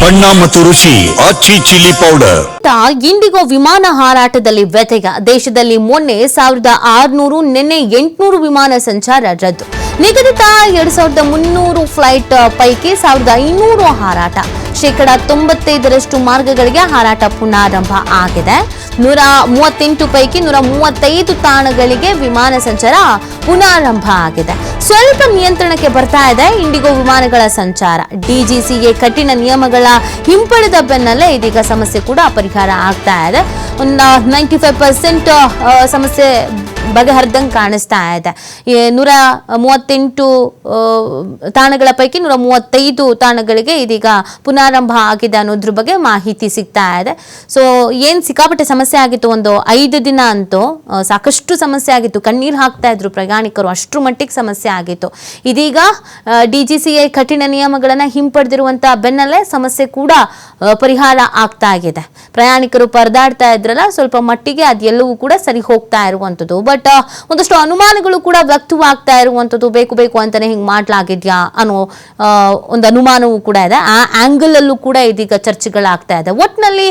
ಬಣ್ಣ ಮತ್ತು ರುಚಿ ಆಚಿ ಚಿಲ್ಲಿ ಪೌಡರ್ ಇಂಡಿಗೋ ವಿಮಾನ ಹಾರಾಟದಲ್ಲಿ ವ್ಯತ್ಯಯ ದೇಶದಲ್ಲಿ ಮೊನ್ನೆ ಸಾವಿರದ ಆರುನೂರು, ನಿನ್ನೆ ಎಂಟುನೂರು ವಿಮಾನ ಸಂಚಾರ ರದ್ದು. ನಿಗದಿತ ಎರಡ್ ಸಾವಿರದ ಮುನ್ನೂರು ಫ್ಲೈಟ್ ಪೈಕಿ ಸಾವಿರದ ಐನೂರು ಹಾರಾಟ. ಶೇಕಡ ತೊಂಬತ್ತೈದರಷ್ಟು ಮಾರ್ಗಗಳಿಗೆ ಹಾರಾಟ ಪುನಾರಂಭ ಆಗಿದೆ. ನೂರ ಮೂವತ್ತೆಂಟು ಪೈಕಿ ನೂರ ಮೂವತ್ತೈದು ತಾಣಗಳಿಗೆ ವಿಮಾನ ಸಂಚಾರ ಪುನಾರಂಭ ಆಗಿದೆ. ಸ್ವಲ್ಪ ನಿಯಂತ್ರಣಕ್ಕೆ ಬರ್ತಾ ಇದೆ ಇಂಡಿಗೋ ವಿಮಾನಗಳ ಸಂಚಾರ. ಡಿಜಿಸಿಗೆ ಕಠಿಣ ನಿಯಮಗಳ ಹಿಂಪಡೆದ ಬೆನ್ನಲ್ಲೇ ಇದೀಗ ಸಮಸ್ಯೆ ಕೂಡ ಪರಿಹಾರ ಆಗ್ತಾ ಇದೆ. ಒಂದು ನೈಂಟಿ ಫೈವ್ ಪರ್ಸೆಂಟ್ ಸಮಸ್ಯೆ ಬಗೆಹರಿದಂಗೆ ಕಾಣಿಸ್ತಾ ಇದೆ. ನೂರ ಮೂವತ್ತೆಂಟು ತಾಣಗಳ ಪೈಕಿ ನೂರ ಮೂವತ್ತೈದು ತಾಣಗಳಿಗೆ ಇದೀಗ ಪುನಾರಂಭ ಆಗಿದೆ ಅನ್ನೋದ್ರ ಬಗ್ಗೆ ಮಾಹಿತಿ ಸಿಗ್ತಾ ಇದೆ. ಸೊ ಏನು ಸಿಕ್ಕಾಪಟ್ಟೆ ಸಮಸ್ಯೆ ಆಗಿತ್ತು? ಒಂದು ಐದು ದಿನ ಅಂತೂ ಸಾಕಷ್ಟು ಸಮಸ್ಯೆ ಆಗಿತ್ತು. ಕಣ್ಣೀರು ಹಾಕ್ತಾ ಇದ್ರು ಪ್ರಯಾಣಿಕರು. ಅಷ್ಟರ ಮಟ್ಟಿಗೆ ಸಮಸ್ಯೆ ಆಗಿತ್ತು. ಇದೀಗ ಡಿ ಜಿ ಸಿ ಐ ಕಠಿಣ ನಿಯಮಗಳನ್ನು ಹಿಂಪಡೆದಿರುವಂಥ ಬೆನ್ನಲ್ಲೇ ಸಮಸ್ಯೆ ಕೂಡ ಪರಿಹಾರ ಆಗ್ತಾ ಇದೆ ಪ್ರಯಾಣಿಕರು ಪರದಾಡ್ತಾ ಇದ್ರಲ್ಲ, ಸ್ವಲ್ಪ ಮಟ್ಟಿಗೆ ಅದೆಲ್ಲವೂ ಕೂಡ ಸರಿ ಹೋಗ್ತಾ ಇರುವಂಥದ್ದು ಬಟ್ ಒಂದಷ್ಟು ಅನುಮಾನಗಳು ಕೂಡ ವ್ಯಕ್ತವಾಗ್ತಾ ಇರುವಂಥದ್ದು ಬೇಕು ಬೇಕು ಅಂತಾನೆ ಹಿಂಗೆ ಮಾಡ್ಲಾಗಿದ್ಯಾ ಅನ್ನೋ ಒಂದು ಅನುಮಾನವೂ ಕೂಡ ಇದೆ. ಆ ಆಂಗಲ್ ಕೂಡ ಇದೀಗ ಚರ್ಚೆಗಳಾಗ್ತಾ ಇದೆ. ಒಟ್ಟಿನಲ್ಲಿ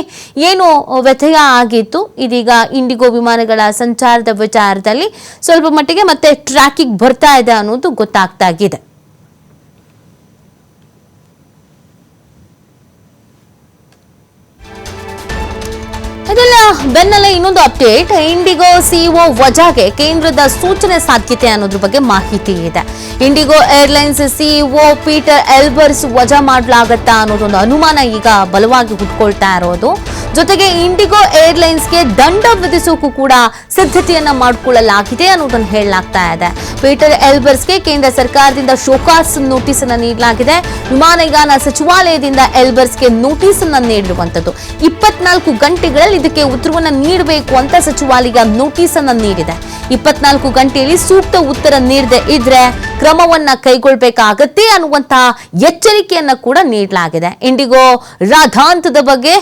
ಏನು ವ್ಯತ್ಯಯ ಆಗಿತ್ತು? ಇದೀಗ ಇಂಡಿಗೋ ವಿಮಾನಗಳ ಸಂಚಾರದ ವಿಚಾರದಲ್ಲಿ ಸ್ವಲ್ಪ ಮಟ್ಟಿಗೆ ಮತ್ತೆ ಟ್ರ್ಯಾಕಿಗೆ ಬರ್ತಾ ಇದೆ ಅನ್ನೋದು ಗೊತ್ತಾಗ್ತಾ ಇದೆ ಇದೆಲ್ಲ ಬೆನ್ನಲ್ಲೇ ಇನ್ನೊಂದು ಅಪ್ಡೇಟ್ ಇಂಡಿಗೋ ಸಿಇಒ ವಜಾಗೆ ಕೇಂದ್ರದ ಸೂಚನೆ ಸಾಧ್ಯತೆ ಅನ್ನೋದ್ರ ಬಗ್ಗೆ ಮಾಹಿತಿ ಇದೆ. IndiGo airlines CEO Peter Elbers ವಜಾ ಮಾಡಲಾಗತ್ತಾ ಅನ್ನೋದೊಂದು ಅನುಮಾನ ಈಗ ಬಲವಾಗಿ ಹುಟ್ಕೊಳ್ತಾ ಇರೋದು. ಜೊತೆಗೆ ಇಂಡಿಗೋ ಏರ್ಲೈನ್ಸ್ಗೆ ದಂಡ ವಿಧಿಸೋಕ್ಕೂ ಕೂಡ ಸಿದ್ಧತೆಯನ್ನ ಮಾಡಿಕೊಳ್ಳಲಾಗಿದೆ ಅನ್ನೋದನ್ನು ಹೇಳಲಾಗ್ತಾ ಇದೆ. ಪೀಟರ್ ಎಲ್ಬರ್ಸ್ಗೆ ಕೇಂದ್ರ ಸರ್ಕಾರದಿಂದ ಶೋಕಾಸ್ ನೋಟಿಸ್ ಅನ್ನ ನೀಡಲಾಗಿದೆ ವಿಮಾನಯಾನ ಸಚಿವಾಲಯದಿಂದ ಎಲ್ಬರ್ಸ್ಗೆ ನೋಟಿಸ್ ಅನ್ನ ನೀಡಿರುವಂತದ್ದು ಇಪ್ಪತ್ನಾಲ್ಕು ಗಂಟೆಗಳಲ್ಲಿ ಇದಕ್ಕೆ ಉತ್ತರವನ್ನು ನೀಡಬೇಕು ಅಂತ ಸಚಿವಾಲಯ ನೋಟಿಸ್ ಅನ್ನ ನೀಡಿದೆ. ಇಪ್ಪತ್ನಾಲ್ಕು ಗಂಟೆಯಲ್ಲಿ ಸೂಕ್ತ ಉತ್ತರ ನೀಡದೆ ಇದ್ರೆ ಕ್ರಮವನ್ನ ಕೈಗೊಳ್ಳಬೇಕಾಗತ್ತೆ ಅನ್ನುವಂತಹ ಎಚ್ಚರಿಕೆಯನ್ನ ಕೂಡ ನೀಡಲಾಗಿದೆ. ಇಂಡಿಗೋ ರಾಧಾಂತದ ಬಗ್ಗೆ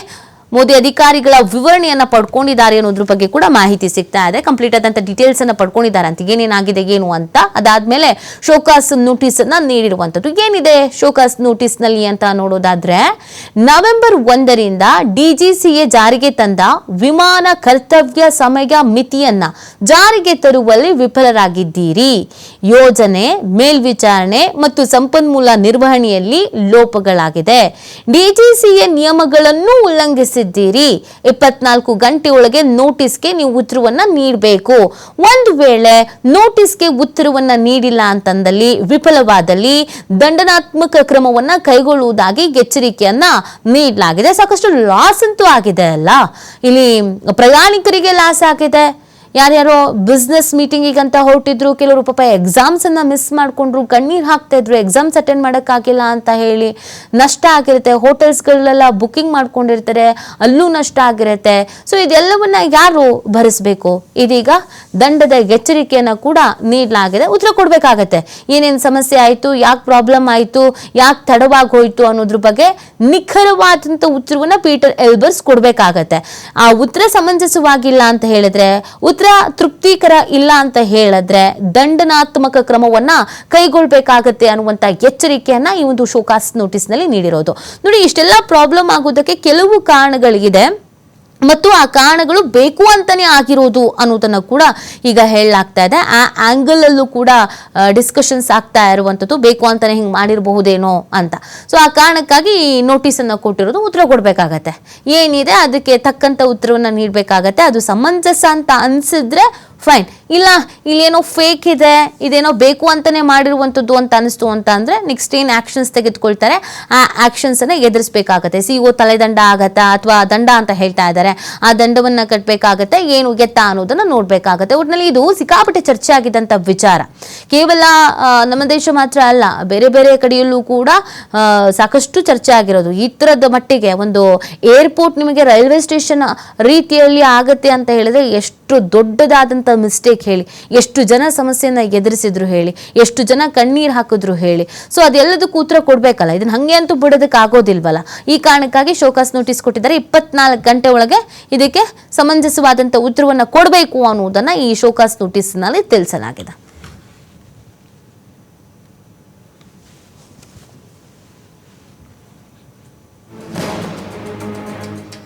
ಮೋದಿ ಅಧಿಕಾರಿಗಳ ವಿವರಣೆಯನ್ನ ಪಡ್ಕೊಂಡಿದ್ದಾರೆ ಅನ್ನೋದ್ರ ಬಗ್ಗೆ ಕೂಡ ಮಾಹಿತಿ ಸಿಗ್ತಾ ಇದೆ. ಕಂಪ್ಲೀಟ್ ಆದಂತ ಡೀಟೇಲ್ಸ್ ಅನ್ನ ಪಡ್ಕೊಂಡಿದ್ದಾರೆ ಅಂತ ಏನೇನಾಗಿದೆ, ಏನು ಅಂತ. ಅದಾದ್ಮೇಲೆ ಶೋಕಾಸ್ ನೋಟಿಸ್ ಅನ್ನ ನೀಡಿರುವಂತದ್ದು ಏನಿದೆ ಶೋಕಾಸ್ ನೋಟಿಸ್ನಲ್ಲಿ ಅಂತ ನೋಡೋದಾದ್ರೆ, ನವೆಂಬರ್ ಒಂದರಿಂದ ಡಿಜಿಸಿಎ ಜಾರಿಗೆ ತಂದ ವಿಮಾನ ಕರ್ತವ್ಯ ಸಮಯ ಮಿತಿಯನ್ನ ಜಾರಿಗೆ ತರುವಲ್ಲಿ ವಿಫಲರಾಗಿದ್ದೀರಿ. ಯೋಜನೆ, ಮೇಲ್ವಿಚಾರಣೆ ಮತ್ತು ಸಂಪನ್ಮೂಲ ನಿರ್ವಹಣೆಯಲ್ಲಿ ಲೋಪಗಳಾಗಿದೆ. ಡಿಜಿಸಿಎ ನಿಯಮಗಳನ್ನು ಉಲ್ಲಂಘಿಸಿದ್ದೀರಿ ಇಪ್ಪತ್ನಾಲ್ಕು ಗಂಟೆ ಒಳಗೆ ನೋಟಿಸ್ಗೆ ನೀವು ಉತ್ತರವನ್ನ ನೀಡಬೇಕು. ಒಂದು ವೇಳೆ ನೋಟಿಸ್ಗೆ ಉತ್ತರವನ್ನ ನೀಡಿಲ್ಲ ಅಂತಂದಲ್ಲಿ, ವಿಫಲವಾದಲ್ಲಿ ದಂಡನಾತ್ಮಕ ಕ್ರಮವನ್ನ ಕೈಗೊಳ್ಳುವುದಾಗಿ ಎಚ್ಚರಿಕೆಯನ್ನ ನೀಡಲಾಗಿದೆ. ಸಾಕಷ್ಟು ಲಾಸ್ ಅಂತೂ ಆಗಿದೆ ಅಲ್ಲ. ಇಲ್ಲಿ ಪ್ರಯಾಣಿಕರಿಗೆ ಲಾಸ್ ಆಗಿದೆ. ಯಾರ್ಯಾರೋ ಬಿಸ್ನೆಸ್ ಮೀಟಿಂಗಿಗಂತ ಹೊರಟಿದ್ರು, ಕೆಲವರು ಪಾಪ ಎಕ್ಸಾಮ್ಸ್ ಅನ್ನ ಮಿಸ್ ಮಾಡಿಕೊಂಡ್ರು, ಕಣ್ಣೀರು ಹಾಕ್ತಾ ಇದ್ರು ಎಕ್ಸಾಮ್ಸ್ ಅಟೆಂಡ್ ಮಾಡೋಕ್ಕಾಗಿಲ್ಲ ಅಂತ ಹೇಳಿ ನಷ್ಟ ಆಗಿರುತ್ತೆ. ಹೋಟೆಲ್ಸ್ಗಳೆಲ್ಲ ಬುಕಿಂಗ್ ಮಾಡ್ಕೊಂಡಿರ್ತಾರೆ, ಅಲ್ಲೂ ನಷ್ಟ ಆಗಿರುತ್ತೆ. ಸೊ ಇದೆಲ್ಲವನ್ನ ಯಾರು ಭರಿಸಬೇಕು? ಇದೀಗ ದಂಡದ ಎಚ್ಚರಿಕೆಯನ್ನು ಕೂಡ ನೀಡಲಾಗಿದೆ. ಉತ್ತರ ಕೊಡಬೇಕಾಗತ್ತೆ. ಏನೇನು ಸಮಸ್ಯೆ ಆಯಿತು, ಯಾಕೆ ಪ್ರಾಬ್ಲಮ್ ಆಯಿತು, ಯಾಕೆ ತಡವಾಗಿ ಹೋಯಿತು ಅನ್ನೋದ್ರ ಬಗ್ಗೆ ನಿಖರವಾದಂಥ ಉತ್ತರವನ್ನು ಪೀಟರ್ ಎಲ್ಬರ್ಸ್ ಕೊಡಬೇಕಾಗತ್ತೆ. ಆ ಉತ್ತರ ಸಮಂಜಸವಾಗಿಲ್ಲ ಅಂತ ಹೇಳಿದ್ರೆ, ಉತ್ತರ ತೃಪ್ತಿಕರ ಇಲ್ಲ ಅಂತ ಹೇಳಿದ್ರೆ ದಂಡನಾತ್ಮಕ ಕ್ರಮವನ್ನ ಕೈಗೊಳ್ಬೇಕಾಗತ್ತೆ ಅನ್ನುವಂತ ಎಚ್ಚರಿಕೆಯನ್ನ ಈ ಒಂದು ಶೋಕಾಸ್ ನೋಟಿಸ್ನಲ್ಲಿ ನೀಡಿರೋದು. ನೋಡಿ, ಇಷ್ಟೆಲ್ಲ ಪ್ರಾಬ್ಲಮ್ ಆಗೋದಕ್ಕೆ ಕೆಲವು ಕಾರಣಗಳಿದೆ ಮತ್ತು ಆ ಕಾರಣಗಳು ಬೇಕು ಅಂತಾನೆ ಆಗಿರೋದು ಅನ್ನೋದನ್ನ ಕೂಡ ಈಗ ಹೇಳಲಾಗ್ತಾ ಇದೆ. ಆ ಆಂಗಲ್ ಅಲ್ಲೂ ಕೂಡ ಡಿಸ್ಕಷನ್ಸ್ ಆಗ್ತಾ ಇರುವಂಥದ್ದು ಬೇಕು ಅಂತಾನೆ ಹಿಂಗೆ ಮಾಡಿರಬಹುದೇನೋ ಅಂತ. ಸೊ ಆ ಕಾರಣಕ್ಕಾಗಿ ಈ ನೋಟಿಸ್ ಅನ್ನ ಕೊಟ್ಟಿರೋದು ಉತ್ತರ ಕೊಡಬೇಕಾಗತ್ತೆ. ಏನಿದೆ? ಅದಕ್ಕೆ ತಕ್ಕಂತ ಉತ್ತರವನ್ನ ನೀಡಬೇಕಾಗತ್ತೆ. ಅದು ಸಮಂಜಸ ಅಂತ ಅನ್ಸಿದ್ರೆ ಫೈನ್ ಇಲ್ಲ, ಇಲ್ಲೇನೋ ಫೇಕ್ ಇದೆ, ಇದೇನೋ ಬೇಕು ಅಂತಲೇ ಮಾಡಿರುವಂಥದ್ದು ಅಂತ ಅನಿಸ್ತು ಅಂತ ಅಂದರೆ ನೆಕ್ಸ್ಟ್ ಏನು ಆ್ಯಕ್ಷನ್ಸ್ ತೆಗೆದುಕೊಳ್ತಾರೆ, ಆ ಆ್ಯಕ್ಷನ್ಸನ್ನು ಎದುರಿಸಬೇಕಾಗತ್ತೆ. ಸಿ ಓ ತಲೆದಂಡ ಆಗತ್ತಾ ಅಥವಾ ದಂಡ ಅಂತ ಹೇಳ್ತಾ ಇದ್ದಾರೆ, ಆ ದಂಡವನ್ನು ಕಟ್ಟಬೇಕಾಗತ್ತೆ ಏನು ಗೆತ್ತ ಅನ್ನೋದನ್ನು ನೋಡಬೇಕಾಗತ್ತೆ. ಒಟ್ಟಿನಲ್ಲಿ ಇದು ಸಿಕ್ಕಾಪಟ್ಟೆ ಚರ್ಚೆ ಆಗಿದ್ದಂಥ ವಿಚಾರ. ಕೇವಲ ನಮ್ಮ ದೇಶ ಮಾತ್ರ ಅಲ್ಲ, ಬೇರೆ ಬೇರೆ ಕಡೆಯಲ್ಲೂ ಕೂಡ ಸಾಕಷ್ಟು ಚರ್ಚೆ ಆಗಿರೋದು. ಈ ಥರದ ಮಟ್ಟಿಗೆ ಒಂದು ಏರ್ಪೋರ್ಟ್ ನಿಮಗೆ ರೈಲ್ವೆ ಸ್ಟೇಷನ್ ರೀತಿಯಲ್ಲಿ ಆಗತ್ತೆ ಅಂತ ಹೇಳಿದ್ರೆ ಎಷ್ಟು ದೊಡ್ಡದಾದಂಥ ಮಿಸ್ಟೇಕ್ ಹೇಳಿ, ಎಷ್ಟು ಜನ ಸಮಸ್ಯೆಯನ್ನು ಎದುರಿಸಿದ್ರು ಹೇಳಿ, ಎಷ್ಟು ಜನ ಕಣ್ಣೀರು ಹಾಕಿದ್ರು ಹೇಳಿ. ಸೊ ಅದೆಲ್ಲದಕ್ಕೂ ಉತ್ತರ ಕೊಡಬೇಕಲ್ಲ, ಇದನ್ನು ಹಂಗೆ ಅಂತೂ ಬಿಡೋದಕ್ಕೆ ಆಗೋದಿಲ್ವಲ್ಲ? ಈ ಕಾರಣಕ್ಕಾಗಿ ಶೋಕಾಸ್ ನೋಟಿಸ್ ಕೊಟ್ಟಿದ್ದಾರೆ, ಇಪ್ಪತ್ನಾಲ್ಕು ಗಂಟೆ ಒಳಗೆ ಇದಕ್ಕೆ ಸಮಂಜಸವಾದಂಥ ಉತ್ತರವನ್ನು ಕೊಡಬೇಕು ಅನ್ನುವುದನ್ನು ಈ ಶೋಕಾಸ್ ನೋಟಿಸ್ನಲ್ಲಿ ತಿಳಿಸಲಾಗಿದೆ.